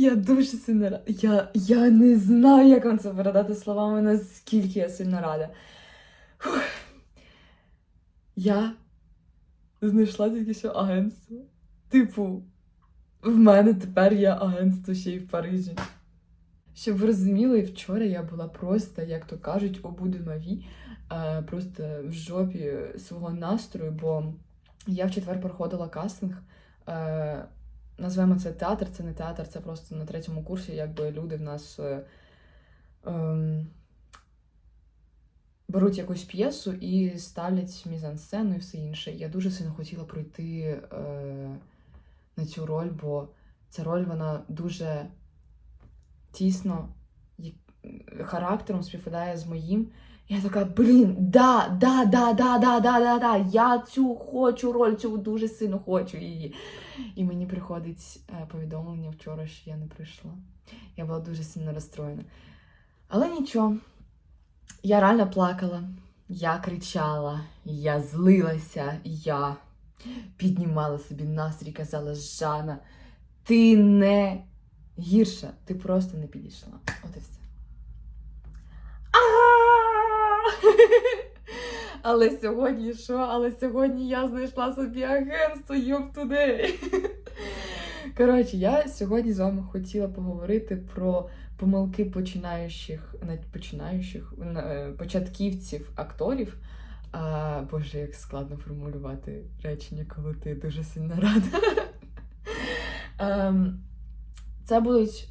Я дуже сильно рада. Я, я не знаю, як вам це передати словами, наскільки я сильно рада. Фух. Я знайшла тільки що агентство. Типу, в мене тепер є агентство ще й в Парижі. Щоб ви розуміли, вчора я була просто, як то кажуть, обудемаві, е, просто в жопі свого настрою, бо я в четвер проходила кастинг. Назвемо це театр, це не театр, це просто на третьому курсі, якби люди в нас е, ем, беруть якусь п'єсу і ставлять мізансцену і все інше. Я дуже сильно хотіла пройти е, на цю роль, бо ця роль вона дуже тісно характером співпадає з моїм. Я така, блін, да, да, да, да, да, да, да, да, я цю хочу роль, цю дуже сильно хочу її. І мені приходить е, повідомлення вчора, що я не прийшла. Я була дуже сильно розстроєна. Але нічого, я реально плакала, я кричала, я злилася, я піднімала собі настрій, казала, Жанна, ти не гірша, ти просто не підійшла. От і все. А! Але сьогодні що? Але сьогодні я знайшла собі агентство Йоп Тудей. Коротше, я сьогодні з вами хотіла поговорити про помилки починаючих, починаючих е, початківців акторів. А, Боже, як складно формулювати речення, коли ти дуже сильно рада. Ем, Це будуть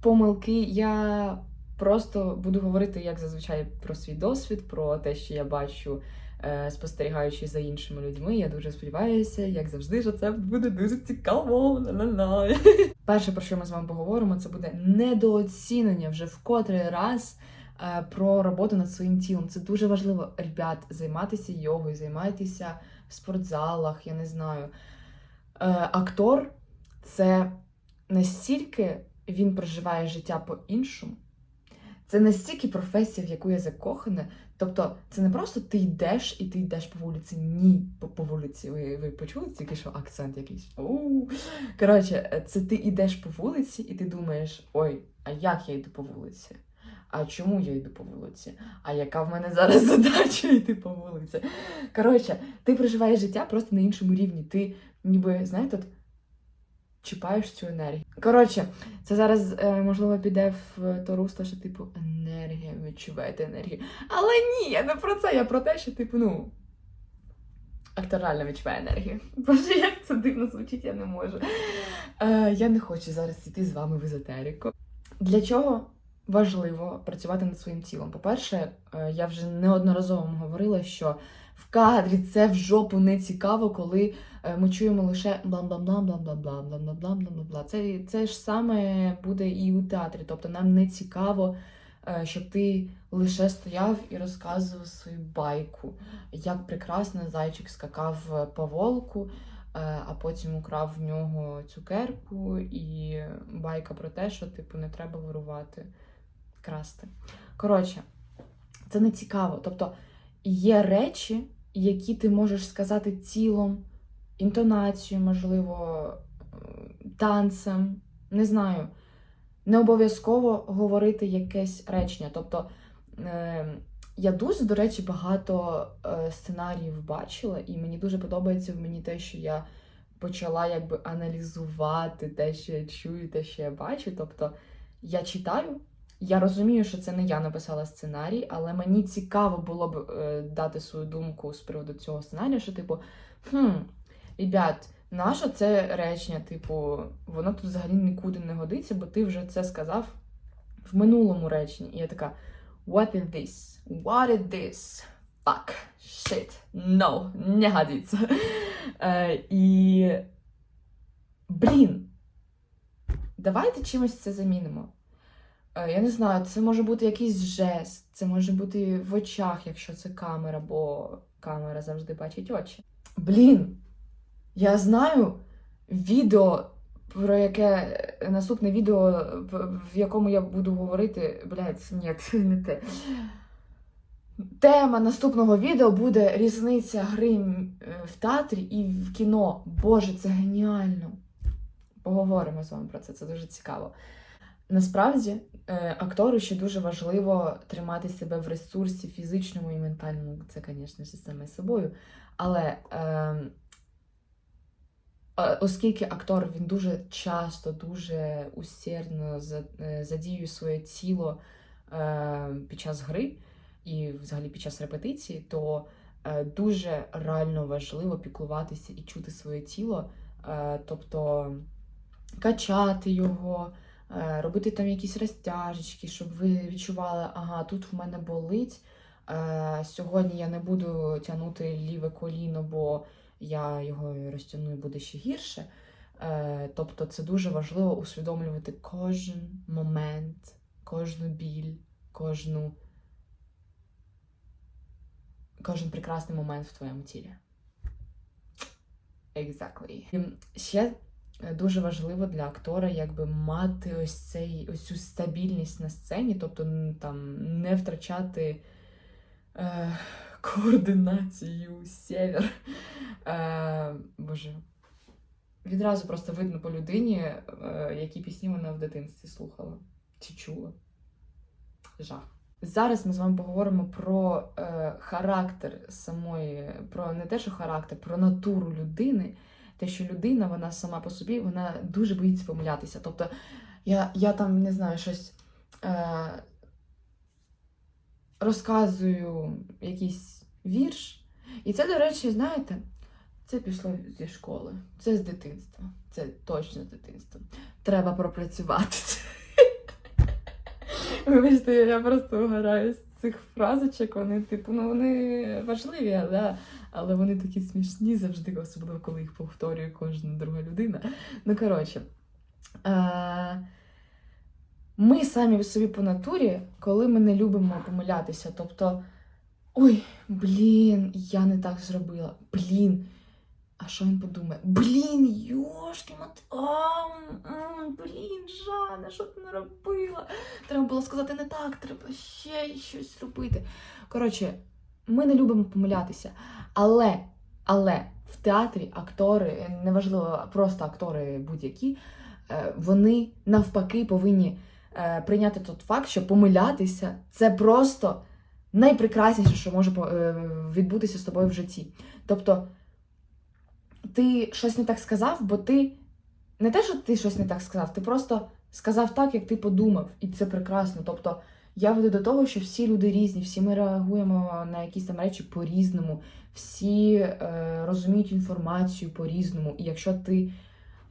помилки. Я просто буду говорити, як зазвичай, про свій досвід, про те, що я бачу, е, спостерігаючи за іншими людьми. Я дуже сподіваюся, як завжди, що це буде дуже цікаво. Ла-ла-ла. Перше, про що ми з вами поговоримо, це буде недооцінення вже в котрий раз. е, Про роботу над своїм тілом. Це дуже важливо, ребят, займатися йогою, займайтеся в спортзалах, я не знаю. Е, Актор це настільки він проживає життя по-іншому. Це настільки професія, в яку я закохана. Тобто, це не просто ти йдеш і ти йдеш по вулиці. Ні, по, вулиці. Ви, ви почули тільки що акцент якийсь? У. Коротше, це ти йдеш по вулиці, і ти думаєш: ой, а як я йду по вулиці? А чому я йду по вулиці? А яка в мене зараз задача йти по вулиці? Коротше, ти проживаєш життя просто на іншому рівні. Ти ніби, знаєте, чіпаєш цю енергію. Коротше, це зараз е, можливо піде в то русло, що типу енергія, відчуваєте енергію. Але ні, я не про це, я про те, що типу, ну. Актор відчуває енергію. Боже, як це дивно звучить, я не можу. Е, я не хочу зараз йти з вами в езотерику. Для чого важливо працювати над своїм тілом? По-перше, е, я вже неодноразово говорила, що в кадрі це в жопу не цікаво, коли ми чуємо лише бла-бла-бла, бла-бла-бла, бла-бла-бла, бла-бла-бла. Це, це ж саме буде і у театрі. Тобто нам не цікаво, е, щоб ти лише стояв і розказував свою байку, як прекрасно зайчик скакав по волку, е, а потім украв в нього цукерку, і байка про те, що типу не треба вирувати, красти. Коротше, це не цікаво. Тобто є речі, які ти можеш сказати тілом, інтонацією, можливо, танцем, не знаю. Не обов'язково говорити якесь речення. Тобто, е, я дуже, до речі, багато е, сценаріїв бачила, і мені дуже подобається в мені те, що я почала якби аналізувати те, що я чую, те, що я бачу. Тобто, я читаю, я розумію, що це не я написала сценарій, але мені цікаво було б е, дати свою думку з приводу цього сценарію, що, типу, хм, ребят, наше це речення, типу, воно тут взагалі нікуди не годиться, бо ти вже це сказав в минулому реченні. І я така, what is this? What is this? Fuck, shit, no, не годиться. Е, і, блін, давайте чимось це замінимо. Е, Я не знаю, це може бути якийсь жест, це може бути в очах, якщо це камера, бо камера завжди бачить очі. Блін, я знаю відео, про яке наступне відео, в, якому я буду говорити. Блядь, ні, це не те. Тема наступного відео буде різниця гри е, в театрі і в кіно. Боже, це геніально. Поговоримо з вами про це, це дуже цікаво. Насправді, е, актору ще дуже важливо тримати себе в ресурсі фізичному і ментальному, це, звісно саме собою. Але е, е, оскільки актор він дуже часто, дуже усердно е, задіює своє тіло е, під час гри і взагалі під час репетиції, то е, дуже реально важливо піклуватися і чути своє тіло, е, тобто качати його, е, робити там якісь розтяжечки, щоб ви відчували, ага, тут в мене болить. Е, Сьогодні я не буду тягнути ліве коліно, бо я його розтягну і буде ще гірше. Е, Тобто це дуже важливо усвідомлювати кожен момент, кожну біль, кожну, кожен прекрасний момент в твоєму тілі. Exactly. Ще е, дуже важливо для актора якби мати ось цей ось цю стабільність на сцені, тобто там не втрачати е, координацію, север. Е, боже. Відразу просто видно по людині, е, які пісні вона в дитинстві слухала чи чула. Жах. Зараз ми з вами поговоримо про е, характер самої, про не те, що характер, про натуру людини. Те, що людина, вона сама по собі, вона дуже боїться помилятися. Тобто, я, я там не знаю, щось е, розказую якийсь вірш. І це, до речі, знаєте, це пішло зі школи, це з дитинства. Це точно з дитинства. Треба пропрацювати. Вибачте, я просто вгораю з цих фразочок. Вони, типу, ну вони важливі, але, але вони такі смішні завжди, особливо коли їх повторює кожна друга людина. Ну, коротше. Е- ми самі собі по натурі, коли ми не любимо помилятися. Тобто, ой, блін, я не так зробила. Блін. А що він подумає? Блін, йошки, мат... а, блін, Жанна, що ти наробила? Треба було сказати не так, треба ще щось робити. Коротше, ми не любимо помилятися. Але, але в театрі актори, неважливо, просто актори будь-які, е, вони навпаки повинні прийняти той факт, що помилятися це просто найпрекрасніше, що може е, відбутися з тобою в житті. Тобто, ти щось не так сказав, бо ти не те, що ти щось не так сказав, ти просто сказав так, як ти подумав, і це прекрасно. Тобто, я веду до того, що всі люди різні, всі ми реагуємо на якісь там речі по-різному, всі е, розуміють інформацію по-різному. І якщо ти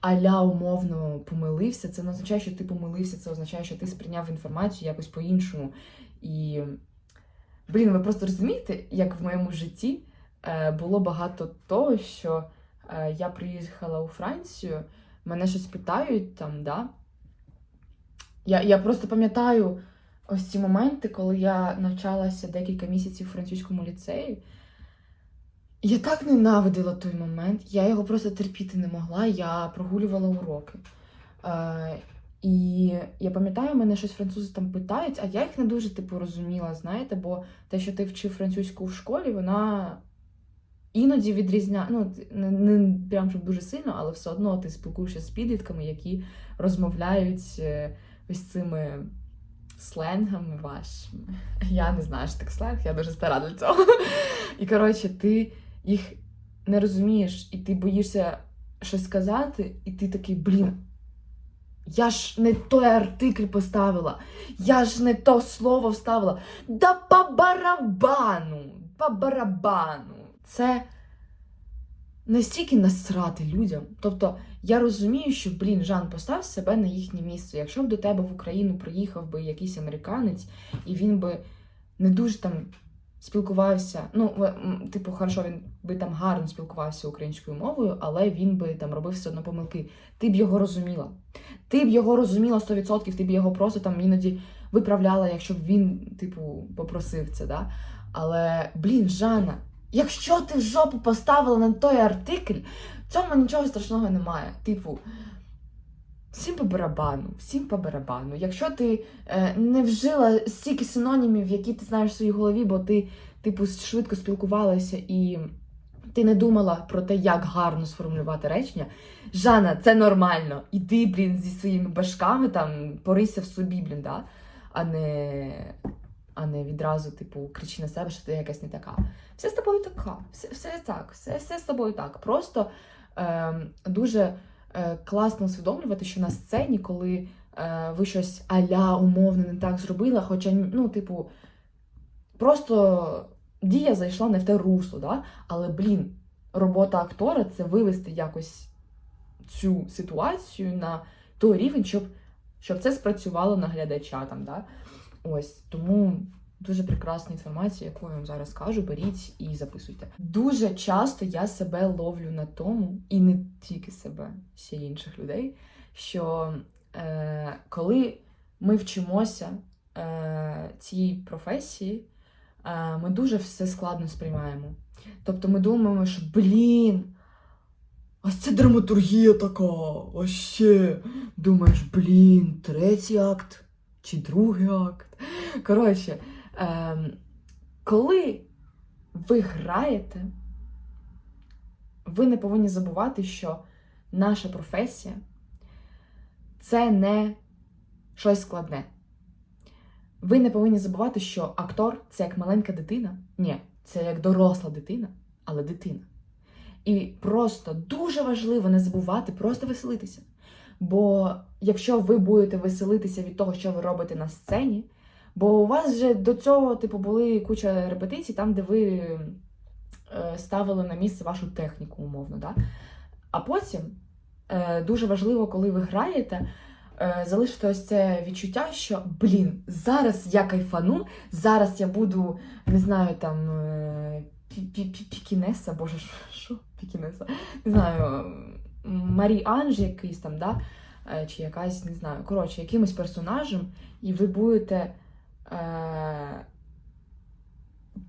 аля умовно помилився, це не означає, що ти помилився, це означає, що ти сприйняв інформацію якось по-іншому. І, блін, ви просто розумієте, як в моєму житті е, було багато того, що е, я приїхала у Францію, мене щось питають там, да. Я, я просто пам'ятаю ось ці моменти, коли я навчалася декілька місяців у французькому ліцеї. Я так ненавидила той момент, я його просто терпіти не могла, я прогулювала уроки. Е, і я пам'ятаю, мене щось французи там питають, а я їх не дуже типу розуміла, знаєте, бо те, що ти вчив французьку в школі, вона іноді відрізняє, ну, не, не прям щоб дуже сильно, але все одно ти спілкуєшся з підлітками, які розмовляють е, ось цими сленгами вашими. Я не знаю, що так сленг, я дуже стара для цього. І коротше, ти їх не розумієш, і ти боїшся щось сказати, і ти такий, блін. Я ж не той артикль поставила, я ж не то слово вставила. Да по барабану, по барабану. Це настільки насрати людям. Тобто, я розумію, що, блін, Жан, постав себе на їхнє місце. Якщо б до тебе в Україну приїхав би якийсь американець, і він би не дуже там спілкувався. Ну, типу, хорошо, він би там гарно спілкувався українською мовою, але він би там робив все одно помилки. Ти б його розуміла. Ти б його розуміла 100%, ти б його просто там іноді виправляла, якщо б він, типу, попросив це, да? Але, блін, Жанна, якщо ти в жопу поставила на той артикль, в цьому нічого страшного немає. Типу, всім по барабану, всім по барабану. Якщо ти е, не вжила стільки синонімів, які ти знаєш в своїй голові, бо ти, типу, швидко спілкувалася і ти не думала про те, як гарно сформулювати речення. Жанна, це нормально. Іди, блін, зі своїми башками там порися в собі, блін, да? а не, а не відразу, типу, кричи на себе, що ти якась не така. Все з тобою така, все, все так, все, все з тобою так. Просто е, дуже класно усвідомлювати, що на сцені, коли е, ви щось аля умовно не так зробили, хоча, ну, типу, просто дія зайшла не в те русло, да? але, блін, робота актора це вивести якось цю ситуацію на той рівень, щоб, щоб це спрацювало на глядача там, да? Ось тому дуже прекрасна інформація, яку я вам зараз кажу. Беріть і записуйте. Дуже часто я себе ловлю на тому, і не тільки себе, ще й інших людей, що е, коли ми вчимося е, цій професії, е, ми дуже все складно сприймаємо. Тобто ми думаємо, що блін. Ось це драматургія така, ось ще. Думаєш, блін, третій акт чи другий акт. Коротше, коли ви граєте, ви не повинні забувати, що наша професія це не щось складне. Ви не повинні забувати, що актор це як маленька дитина. Ні, це як доросла дитина, але дитина. І просто дуже важливо не забувати просто веселитися. Бо якщо ви будете веселитися від того, що ви робите на сцені, бо у вас вже до цього, типу, були куча репетицій, там, де ви е, ставили на місце вашу техніку, умовно. Да? А потім е, дуже важливо, коли ви граєте, е, залишити ось це відчуття, що блін, зараз я кайфану, зараз я буду, не знаю, там. пі- пі- пі- Пікінеса, боже, що- пікінеса? Не знаю, Марі Анж якийсь там, да? Чи якась, не знаю, коротше, якимось персонажем, і ви будете е-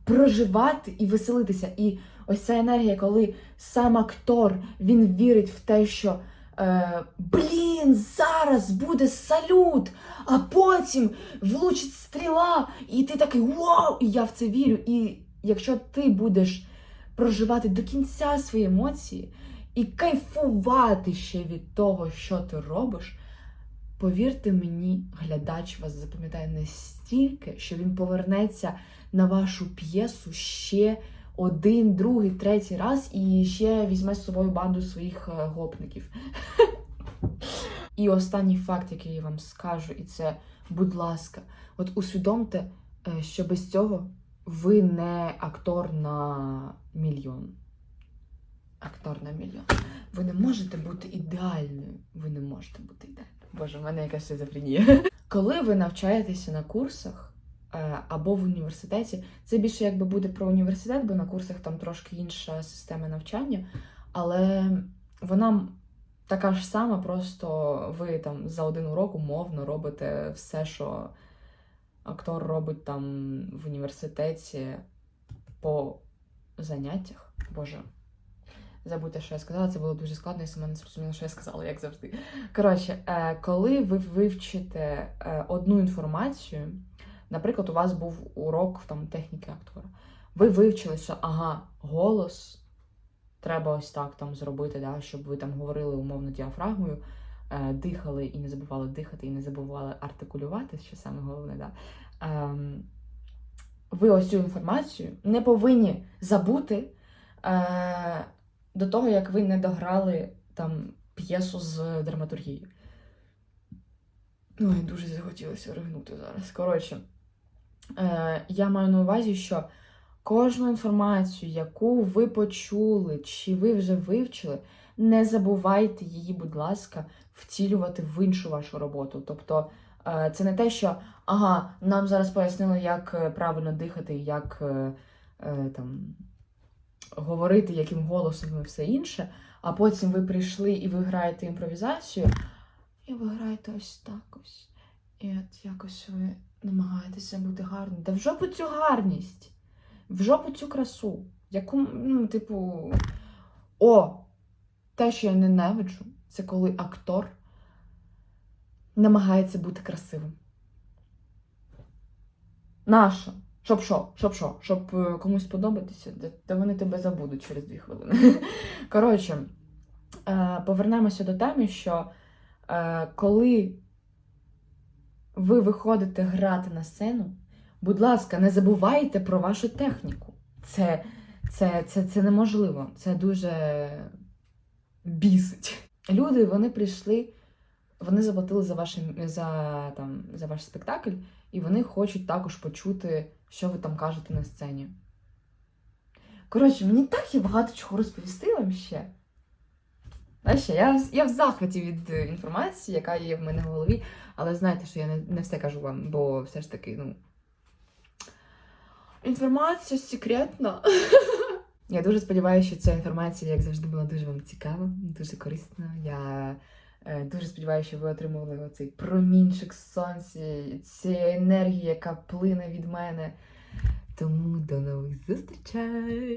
проживати і веселитися. І ось ця енергія, коли сам актор він вірить в те, що е- блін, зараз буде салют, а потім влучить стріла, і ти такий вау! І я в це вірю. І якщо ти будеш проживати до кінця свої емоції і кайфувати ще від того, що ти робиш, повірте мені, глядач вас запам'ятає настільки, що він повернеться на вашу п'єсу ще один, другий, третій раз і ще візьме з собою банду своїх е, гопників. І останній факт, який я вам скажу, і це, будь ласка, от усвідомте, е, що без цього ви не актор на мільйон. Актор на мільйон. Ви не можете бути ідеальною. Ви не можете бути ідеальною. Боже, в мене якась шизофренія. Коли ви навчаєтеся на курсах е, або в університеті, це більше якби буде про університет, бо на курсах там трошки інша система навчання, але вона така ж сама, просто ви там за один урок умовно робите все, що актор робить там в університеті по заняттях. Боже, забудьте, що я сказала, це було дуже складно, я сама не зрозуміла, що я сказала, як завжди. Коротше, е, коли ви вивчите е, одну інформацію, наприклад, у вас був урок там техніки актора, ви вивчили, що ага, голос треба ось так там зробити, да, щоб ви там говорили умовно діафрагмою, е, дихали і не забували дихати, і не забували артикулювати, що саме головне, да. Ем, ви ось цю інформацію не повинні забути до того, як ви не дограли там п'єсу з драматургії. Ой, дуже захотілося ригнути зараз. Коротше, е, я маю на увазі, що кожну інформацію, яку ви почули, чи ви вже вивчили, не забувайте її, будь ласка, втілювати в іншу вашу роботу. Тобто, е, це не те, що ага, нам зараз пояснили, як е, правильно дихати, як е, е, там говорити, яким голосом і все інше, а потім ви прийшли і ви граєте імпровізацію, і ви граєте ось так ось. І от якось ви намагаєтеся бути гарним. Та в жопу цю гарність, в жопу цю красу, яку, ну, типу, о, те, що я ненавиджу, це коли актор намагається бути красивим. Нащо? Щоб що? Щоб що? Щоб е, комусь подобатися, та- та вони тебе забудуть через дві хвилини. Коротше, е, повернемося до теми, що е, коли ви виходите грати на сцену, будь ласка, не забувайте про вашу техніку. Це, це, це, це неможливо. Це дуже бісить. Люди вони прийшли, вони заплатили за, ваш, за, там, за ваш спектакль, і вони хочуть також почути, що ви там кажете на сцені. Коротше, мені так є багато чого розповісти вам ще. Знаєш, я, я в захваті від е, інформації, яка є в мене в голові, але знаєте, що я не, не все кажу вам, бо все ж таки, ну. Інформація секретна. Я дуже сподіваюся, що ця інформація, як завжди, була дуже вам цікава, дуже корисна. Я дуже сподіваюся, що ви отримували оцей промінчик сонця, цієї енергії, яка плине від мене. Тому до нових зустрічей!